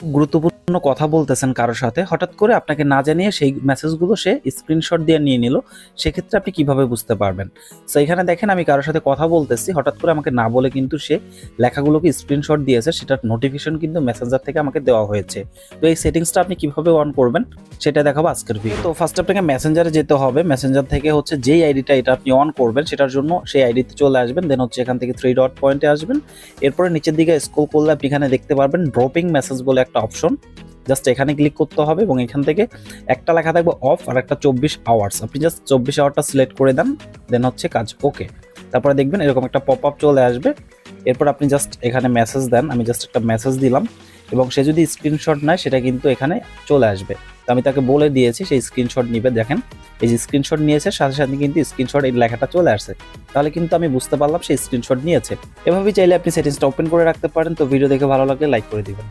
গুরুত্বপূর্ণ কথা বলতেছেন কারোর সাথে, হঠাৎ করে আপনাকে না জানিয়ে সেই মেসেজগুলো সে স্ক্রিনশট দিয়ে নিয়ে নিল, সেক্ষেত্রে আপনি কীভাবে বুঝতে পারবেন? তো এখানে দেখেন আমি কারোর সাথে কথা বলতেছি, হঠাৎ করে আমাকে না বলে কিন্তু সে লেখাগুলোকে স্ক্রিনশট দিয়েছে, সেটার নোটিফিকেশন কিন্তু মেসেঞ্জার থেকে আমাকে দেওয়া হয়েছে। তো এই সেটিংসটা আপনি কীভাবে অন করবেন, সেটা দেখাবো আজকের ভিডিও তো ফার্স্ট আপনাকে মেসেঞ্জারে যেতে হবে মেসেঞ্জার থেকে হচ্ছে যেই আইডিটা এটা আপনি অন করবেন, সেটার জন্য সেই আইডিতে চলে আসবেন দেন হচ্ছে এখান থেকে থ্রি ডট পয়েন্টে আসবেন। এরপরে নিচের দিকে স্ক্রল করলে আপনি এখানে দেখতে পারবেন ড্রপিং মেসেজ বলে একটা অপশন জাস্ট এখানে ক্লিক করতে হবে এবং এখান থেকে একটা লেখা থাকবে অফ আর একটা চব্বিশ আওয়ার্স আপনি জাস্ট চব্বিশ আওয়ারটা সিলেক্ট করে দেন দেন হচ্ছে কাজ ওকে তারপরে দেখবেন এরকম একটা পপ আপ চলে আসবে। এরপর আপনি জাস্ট এখানে মেসেজ দেন, আমি জাস্ট একটা মেসেজ দিলাম এবং সে যদি স্ক্রিনশট নেয়, সেটা কিন্তু এখানে চলে আসবে। তো আমি তাকে বলে দিয়েছি সেই স্ক্রিনশট নিবে। দেখেন, এই যে স্ক্রিনশট নিয়েছে, সাথে সাথে কিন্তু স্ক্রিনশট এই লেখাটা চলে আসছে। তাহলে কিন্তু আমি বুঝতে পারলাম সেই স্ক্রিনশট নিয়েছে। এভাবেই চাইলে আপনি সেটিংসটা ওপেন করে রাখতে পারেন। তো ভিডিও দেখে ভালো লাগলে লাইক করে দিবেন।